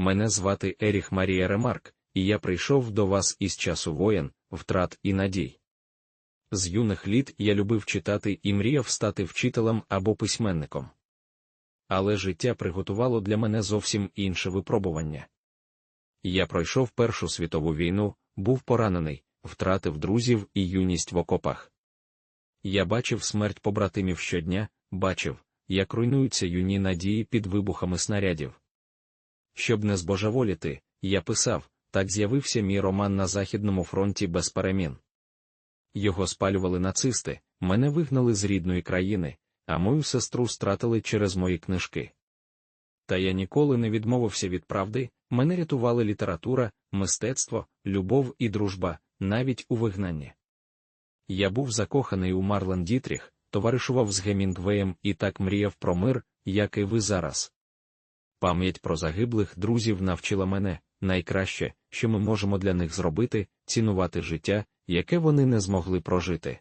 Мене звати Еріх Марія Ремарк, і я прийшов до вас із часу воєн, втрат і надій. З юних літ я любив читати і мріяв стати вчителем або письменником. Але життя приготувало для мене зовсім інше випробування. Я пройшов Першу світову війну, був поранений, втратив друзів і юність в окопах. Я бачив смерть побратимів щодня, бачив, як руйнуються юні надії під вибухами снарядів. Щоб не збожеволіти, я писав, так з'явився мій роман на Західному фронті без перемін. Його спалювали нацисти, мене вигнали з рідної країни, а мою сестру стратили через мої книжки. Та я ніколи не відмовився від правди, мене рятували література, мистецтво, любов і дружба, навіть у вигнанні. Я був закоханий у Марлен Дітріх, товаришував з Гемінгвеєм і так мріяв про мир, як і ви зараз. Пам'ять про загиблих друзів навчила мене найкраще, що ми можемо для них зробити, цінувати життя, яке вони не змогли прожити.